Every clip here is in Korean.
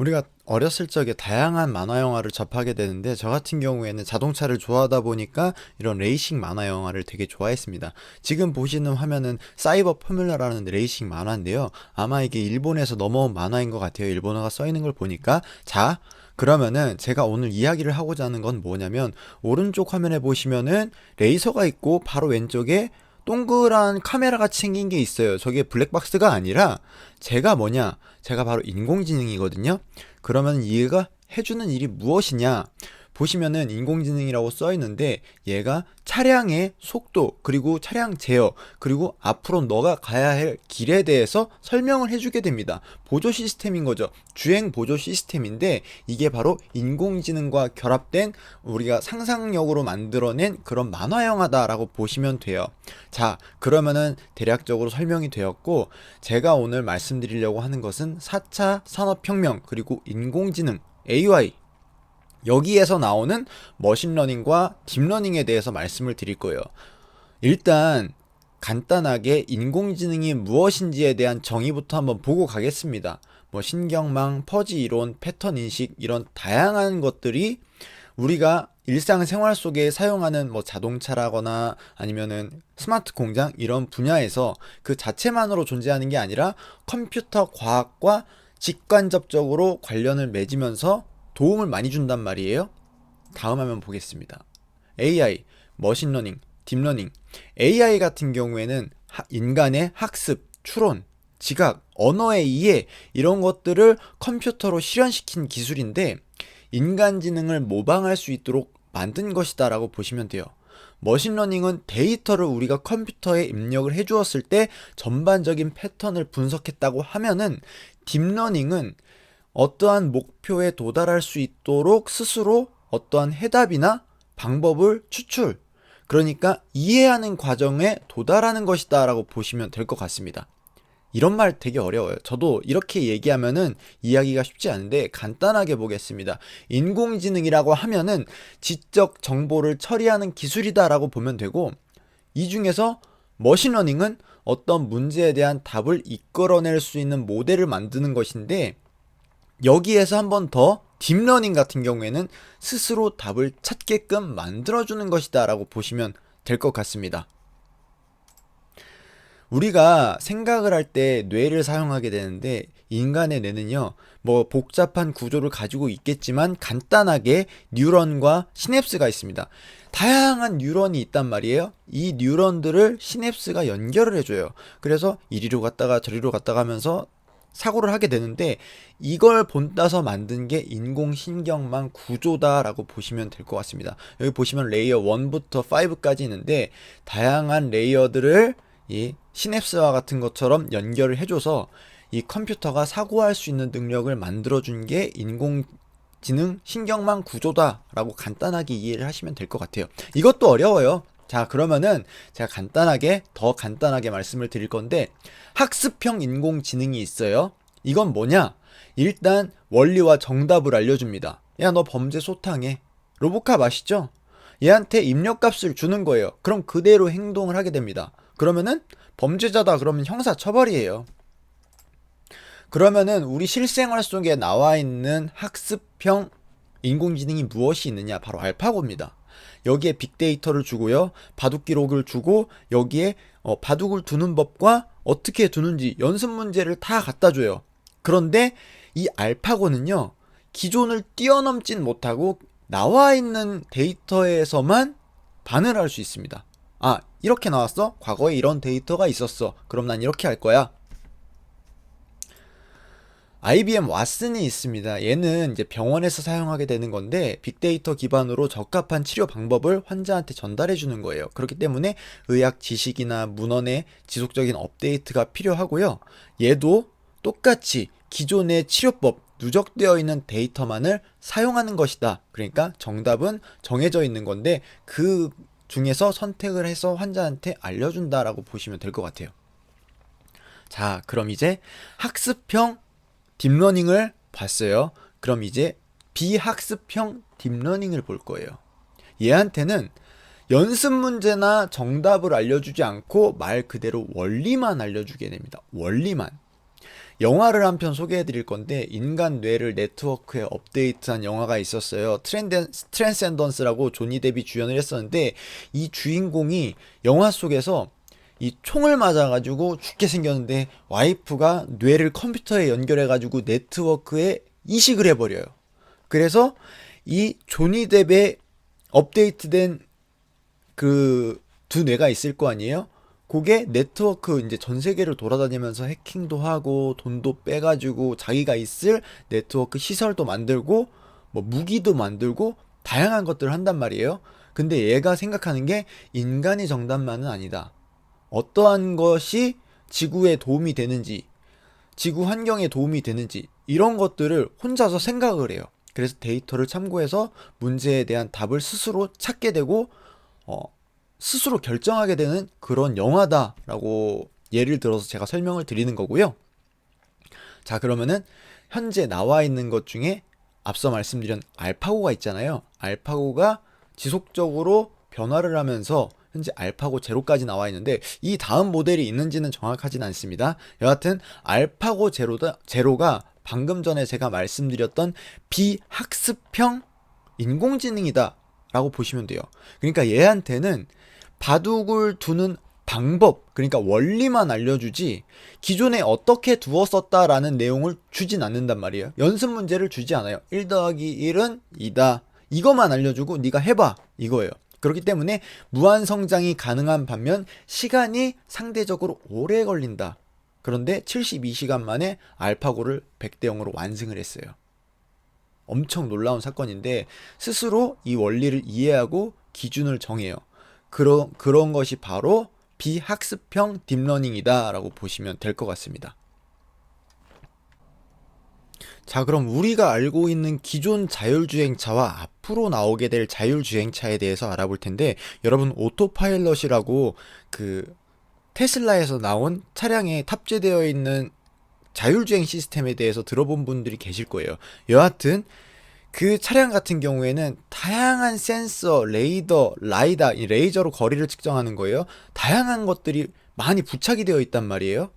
우리가 어렸을 적에 다양한 만화 영화를 접하게 되는데 저 같은 경우에는 자동차를 좋아하다 보니까 이런 레이싱 만화 영화를 되게 좋아했습니다. 지금 보시는 화면은 사이버 포뮬러라는 레이싱 만화인데요. 아마 이게 일본에서 넘어온 만화인 것 같아요. 일본어가 써 있는 걸 보니까 자 그러면은 제가 오늘 이야기를 하고자 하는 건 뭐냐면 오른쪽 화면에 보시면은 레이서가 있고 바로 왼쪽에 동그란 카메라 같이 생긴 게 있어요. 저게 블랙박스가 아니라 제가 뭐냐? 제가 바로 인공지능이거든요. 그러면 얘가 해주는 일이 무엇이냐? 보시면은 인공지능이라고 써 있는데 얘가 차량의 속도 그리고 차량 제어 그리고 앞으로 너가 가야 할 길에 대해서 설명을 해주게 됩니다. 보조 시스템인 거죠. 주행 보조 시스템인데 이게 바로 인공지능과 결합된 우리가 상상력으로 만들어낸 그런 만화 영화다라고 보시면 돼요. 자, 그러면은 대략적으로 설명이 되었고 제가 오늘 말씀드리려고 하는 것은 4차 산업혁명 그리고 인공지능 AI 여기에서 나오는 머신러닝과 딥러닝에 대해서 말씀을 드릴 거예요. 일단 간단하게 인공지능이 무엇인지에 대한 정의부터 한번 보고 가겠습니다. 뭐 신경망, 퍼지 이론, 패턴 인식 이런 다양한 것들이 우리가 일상생활 속에 사용하는 뭐 자동차라거나 아니면은 스마트 공장 이런 분야에서 그 자체만으로 존재하는 게 아니라 컴퓨터 과학과 직간접적으로 관련을 맺으면서 도움을 많이 준단 말이에요. 다음 화면 보겠습니다. AI, 머신러닝, 딥러닝. AI 같은 경우에는 인간의 학습, 추론, 지각, 언어의 이해 이런 것들을 컴퓨터로 실현시킨 기술인데 인간 지능을 모방할 수 있도록 만든 것이다라고 보시면 돼요. 머신러닝은 데이터를 우리가 컴퓨터에 입력을 해주었을 때 전반적인 패턴을 분석했다고 하면은 딥러닝은 어떠한 목표에 도달할 수 있도록 스스로 어떠한 해답이나 방법을 추출, 그러니까 이해하는 과정에 도달하는 것이다 라고 보시면 될 것 같습니다. 이런 말 되게 어려워요. 저도 이렇게 얘기하면은 이야기가 쉽지 않은데 간단하게 보겠습니다. 인공지능이라고 하면은 지적 정보를 처리하는 기술이다라고 보면 되고 이 중에서 머신러닝은 어떤 문제에 대한 답을 이끌어낼 수 있는 모델을 만드는 것인데 여기에서 한 번 더 딥러닝 같은 경우에는 스스로 답을 찾게끔 만들어주는 것이다 라고 보시면 될 것 같습니다. 우리가 생각을 할 때 뇌를 사용하게 되는데 인간의 뇌는요, 뭐 복잡한 구조를 가지고 있겠지만 간단하게 뉴런과 시냅스가 있습니다. 다양한 뉴런이 있단 말이에요. 이 뉴런들을 시냅스가 연결을 해줘요. 그래서 이리로 갔다가 저리로 갔다가 하면서 사고를 하게 되는데 이걸 본따서 만든 게 인공신경망 구조다라고 보시면 될 것 같습니다. 여기 보시면 레이어 1부터 5까지 있는데 다양한 레이어들을 이 시냅스와 같은 것처럼 연결을 해줘서 이 컴퓨터가 사고할 수 있는 능력을 만들어준 게 인공 지능 신경망 구조다라고 간단하게 이해를 하시면 될 것 같아요. 이것도 어려워요. 자, 그러면은 제가 간단하게, 더 간단하게 말씀을 드릴 건데, 학습형 인공지능이 있어요. 이건 뭐냐? 일단 원리와 정답을 알려줍니다. 야, 너 범죄 소탕해. 로보캅 아시죠? 얘한테 입력값을 주는 거예요. 그럼 그대로 행동을 하게 됩니다. 그러면은 범죄자다 그러면 형사 처벌이에요. 그러면은 우리 실생활 속에 나와 있는 학습형 인공지능이 무엇이 있느냐? 바로 알파고입니다. 여기에 빅데이터를 주고요. 바둑 기록을 주고 여기에 어, 바둑을 두는 법과 어떻게 두는지 연습 문제를 다 갖다 줘요. 그런데 이 알파고는요. 기존을 뛰어넘진 못하고 나와 있는 데이터에서만 반을 할 수 있습니다. 아, 이렇게 나왔어? 과거에 이런 데이터가 있었어. 그럼 난 이렇게 할 거야. IBM 왓슨이 있습니다. 얘는 이제 병원에서 사용하게 되는 건데 빅데이터 기반으로 적합한 치료 방법을 환자한테 전달해 주는 거예요. 그렇기 때문에 의학 지식이나 문헌의 지속적인 업데이트가 필요하고요. 얘도 똑같이 기존의 치료법 누적되어 있는 데이터만을 사용하는 것이다. 그러니까 정답은 정해져 있는 건데 그 중에서 선택을 해서 환자한테 알려준다라고 보시면 될 것 같아요. 자, 그럼 이제 학습형 딥러닝을 봤어요. 그럼 이제 비학습형 딥러닝을 볼 거예요. 얘한테는 연습 문제나 정답을 알려주지 않고 말 그대로 원리만 알려주게 됩니다. 원리만. 영화를 한 편 소개해 드릴 건데 인간 뇌를 네트워크에 업데이트한 영화가 있었어요. 트랜드, 트랜센던스라고 조니 데비 주연을 했었는데 이 주인공이 영화 속에서 이 총을 맞아가지고 죽게 생겼는데 와이프가 뇌를 컴퓨터에 연결해가지고 네트워크에 이식을 해버려요. 그래서 이 조니 뎁의 업데이트된 그 두 뇌가 있을 거 아니에요? 그게 네트워크 이제 전 세계를 돌아다니면서 해킹도 하고 돈도 빼가지고 자기가 있을 네트워크 시설도 만들고 뭐 무기도 만들고 다양한 것들을 한단 말이에요. 근데 얘가 생각하는 게 인간이 정답만은 아니다. 어떠한 것이 지구에 도움이 되는지, 지구 환경에 도움이 되는지 이런 것들을 혼자서 생각을 해요. 그래서 데이터를 참고해서 문제에 대한 답을 스스로 찾게 되고 어, 스스로 결정하게 되는 그런 영화다라고 예를 들어서 제가 설명을 드리는 거고요. 자, 그러면은 현재 나와 있는 것 중에 앞서 말씀드린 알파고가 있잖아요. 알파고가 지속적으로 변화를 하면서 현재 알파고 제로까지 나와 있는데 이 다음 모델이 있는지는 정확하진 않습니다. 여하튼 알파고 제로다, 제로가 방금 전에 제가 말씀드렸던 비학습형 인공지능이다 라고 보시면 돼요. 그러니까 얘한테는 바둑을 두는 방법, 그러니까 원리만 알려주지 기존에 어떻게 두었었다라는 내용을 주진 않는단 말이에요. 연습 문제를 주지 않아요. 1 더하기 1은 2다. 이것만 알려주고 네가 해봐 이거예요. 그렇기 때문에 무한 성장이 가능한 반면 시간이 상대적으로 오래 걸린다. 그런데 72시간 만에 알파고를 100대 0으로 완승을 했어요. 엄청 놀라운 사건인데 스스로 이 원리를 이해하고 기준을 정해요. 그런 그런 것이 바로 비학습형 딥러닝이다라고 보시면 될 것 같습니다. 자, 그럼 우리가 알고 있는 기존 자율주행차와 앞으로 나오게 될 자율주행차에 대해서 알아볼 텐데, 여러분, 오토파일럿이라고 그 테슬라에서 나온 차량에 탑재되어 있는 자율주행 시스템에 대해서 들어본 분들이 계실 거예요. 여하튼, 그 차량 같은 경우에는 다양한 센서, 레이더, 라이다, 이 레이저로 거리를 측정하는 거예요. 다양한 것들이 많이 부착이 되어 있단 말이에요.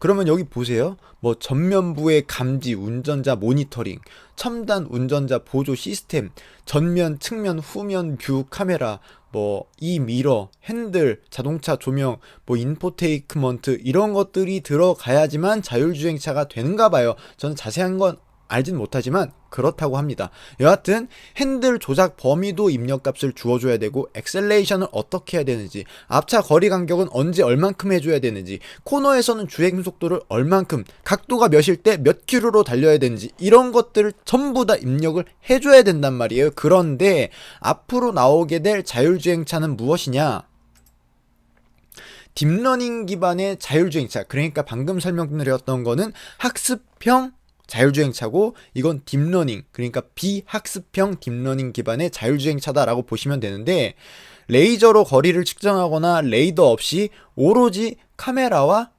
그러면 여기 보세요. 뭐 전면부의 감지, 운전자 모니터링, 첨단 운전자 보조 시스템, 전면, 측면, 후면 뷰 카메라, 뭐 이 미러, 핸들, 자동차 조명, 뭐 인포테이크먼트 이런 것들이 들어가야지만 자율주행차가 되는가 봐요. 저는 자세한 건 알진 못하지만 그렇다고 합니다. 여하튼 핸들 조작 범위도 입력값을 주어줘야 되고 엑셀레이션을 어떻게 해야 되는지 앞차 거리 간격은 언제 얼만큼 해줘야 되는지 코너에서는 주행 속도를 얼만큼 각도가 몇일 때 몇 킬로로 달려야 되는지 이런 것들을 전부 다 입력을 해줘야 된단 말이에요. 그런데 앞으로 나오게 될 자율주행차는 무엇이냐? 딥러닝 기반의 자율주행차 그러니까 방금 설명드렸던 거는 학습형 자율주행차고 이건 딥러닝 그러니까 비학습형 딥러닝 기반의 자율주행차다라고 보시면 되는데 레이저로 거리를 측정하거나 레이더 없이 오로지 카메라와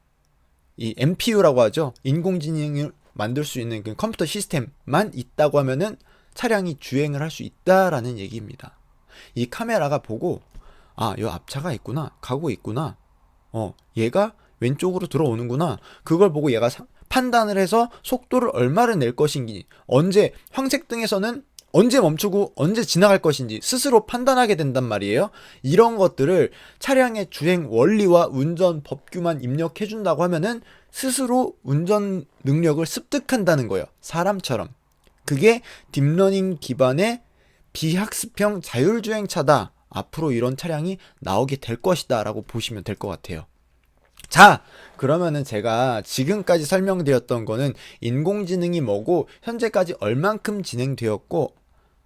이 MPU라고 하죠 인공지능을 만들 수 있는 그 컴퓨터 시스템만 있다고 하면은 차량이 주행을 할 수 있다라는 얘기입니다. 이 카메라가 보고 아, 요 앞차가 있구나. 가고 있구나. 어, 얘가 왼쪽으로 들어오는구나. 그걸 보고 얘가 사, 판단을 해서 속도를 얼마를 낼 것인지, 언제 황색 등에서는 언제 멈추고 언제 지나갈 것인지 스스로 판단하게 된단 말이에요. 이런 것들을 차량의 주행 원리와 운전 법규만 입력해 준다고 하면은 스스로 운전 능력을 습득한다는 거예요. 사람처럼. 그게 딥러닝 기반의 비학습형 자율주행차다. 앞으로 이런 차량이 나오게 될 것이다. 라고 보시면 될 것 같아요. 자, 그러면은 제가 지금까지 설명드렸던 거는 인공지능이 뭐고 현재까지 얼만큼 진행되었고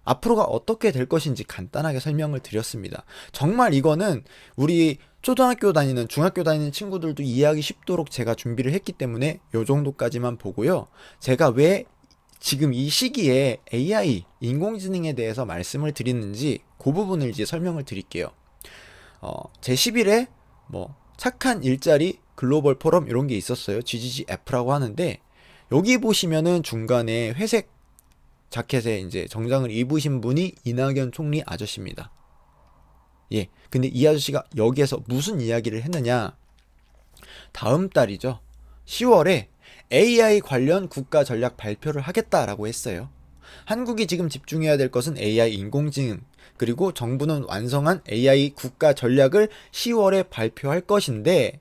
앞으로가 어떻게 될 것인지 간단하게 설명을 드렸습니다. 정말 이거는 우리 초등학교 다니는 중학교 다니는 친구들도 이해하기 쉽도록 제가 준비를 했기 때문에 요 정도까지만 보고요. 제가 왜 지금 이 시기에 AI 인공지능에 대해서 말씀을 드리는지 그 부분을 이제 설명을 드릴게요. 어, 제 10일에 뭐 착한 일자리 글로벌 포럼 이런 게 있었어요. GGGF라고 하는데 여기 보시면은 중간에 회색 자켓에 이제 정장을 입으신 분이 이낙연 총리 아저씨입니다. 예. 근데 이 아저씨가 여기에서 무슨 이야기를 했느냐? 다음 달이죠. 10월에 AI 관련 국가 전략 발표를 하겠다라고 했어요. 한국이 지금 집중해야 될 것은 AI 인공지능, 그리고 정부는 완성한 AI 국가 전략을 10월에 발표할 것인데,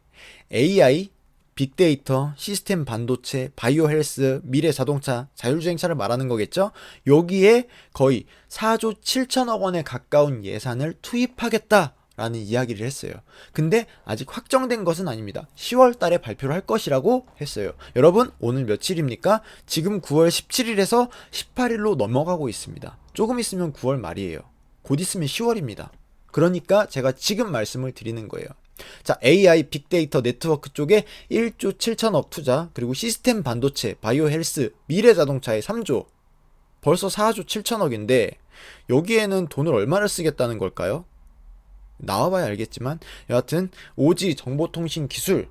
AI, 빅데이터, 시스템 반도체, 바이오 헬스, 미래 자동차, 자율주행차를 말하는 거겠죠? 여기에 거의 4조 7천억 원에 가까운 예산을 투입하겠다. 라는 이야기를 했어요. 근데 아직 확정된 것은 아닙니다. 10월 달에 발표를 할 것이라고 했어요. 여러분, 오늘 며칠입니까? 지금 9월 17일에서 18일로 넘어가고 있습니다. 조금 있으면 9월 말이에요. 곧 있으면 10월입니다. 그러니까 제가 지금 말씀을 드리는 거예요. 자, AI 빅데이터 네트워크 쪽에 1조 7천억 투자, 그리고 시스템 반도체, 바이오 헬스, 미래 자동차에 3조. 벌써 4조 7천억인데 여기에는 돈을 얼마를 쓰겠다는 걸까요? 나와봐야 알겠지만 여하튼 오지 정보통신 기술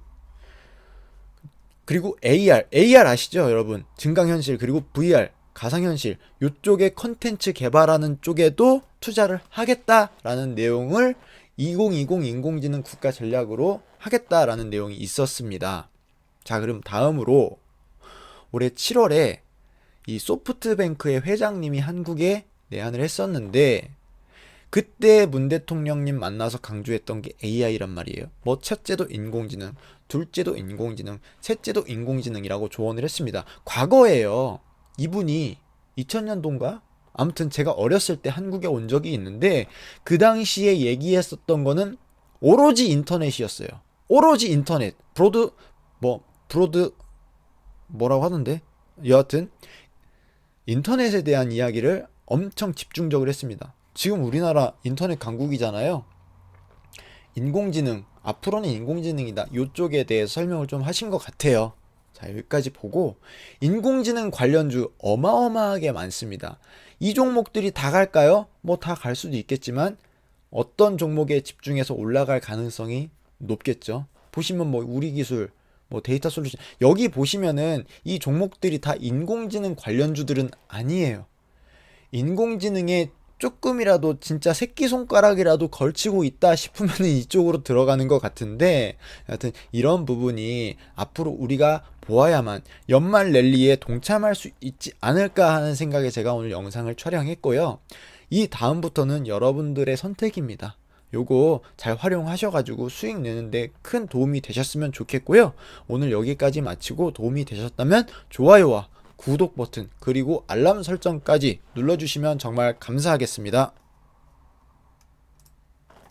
그리고 AR, AR 아시죠 여러분? 증강현실 그리고 VR 가상현실 요쪽에 컨텐츠 개발하는 쪽에도 투자를 하겠다라는 내용을 2020 인공지능 국가 전략으로 하겠다라는 내용이 있었습니다. 자, 그럼 다음으로 올해 7월에 이 소프트뱅크의 회장님이 한국에 내한을 했었는데 그때 문 대통령님 만나서 강조했던 게 AI란 말이에요. 뭐 첫째도 인공지능, 둘째도 인공지능, 셋째도 인공지능이라고 조언을 했습니다. 과거에요. 이분이 2000년도인가? 아무튼 제가 어렸을 때 한국에 온 적이 있는데 그 당시에 얘기했었던 거는 오로지 인터넷이었어요. 오로지 인터넷. 브로드 뭐 브로드 뭐라고 하던데? 여하튼 인터넷에 대한 이야기를 엄청 집중적으로 했습니다. 지금 우리나라 인터넷 강국이잖아요. 인공지능, 앞으로는 인공지능이다. 요쪽에 대해 설명을 좀 하신 것 같아요. 자, 여기까지 보고, 인공지능 관련주 어마어마하게 많습니다. 이 종목들이 다 갈까요? 뭐 다 갈 수도 있겠지만, 어떤 종목에 집중해서 올라갈 가능성이 높겠죠. 보시면 뭐 우리 기술, 뭐 데이터 솔루션, 여기 보시면은 이 종목들이 다 인공지능 관련주들은 아니에요. 인공지능에 조금이라도 진짜 새끼손가락이라도 걸치고 있다 싶으면 이쪽으로 들어가는 것 같은데 하여튼 이런 부분이 앞으로 우리가 보아야만 연말 랠리에 동참할 수 있지 않을까 하는 생각에 제가 오늘 영상을 촬영했고요. 이 다음부터는 여러분들의 선택입니다. 요거 잘 활용하셔가지고 수익 내는데 큰 도움이 되셨으면 좋겠고요. 오늘 여기까지 마치고 도움이 되셨다면 좋아요와 구독 버튼 그리고 알람 설정까지 눌러주시면 정말 감사하겠습니다.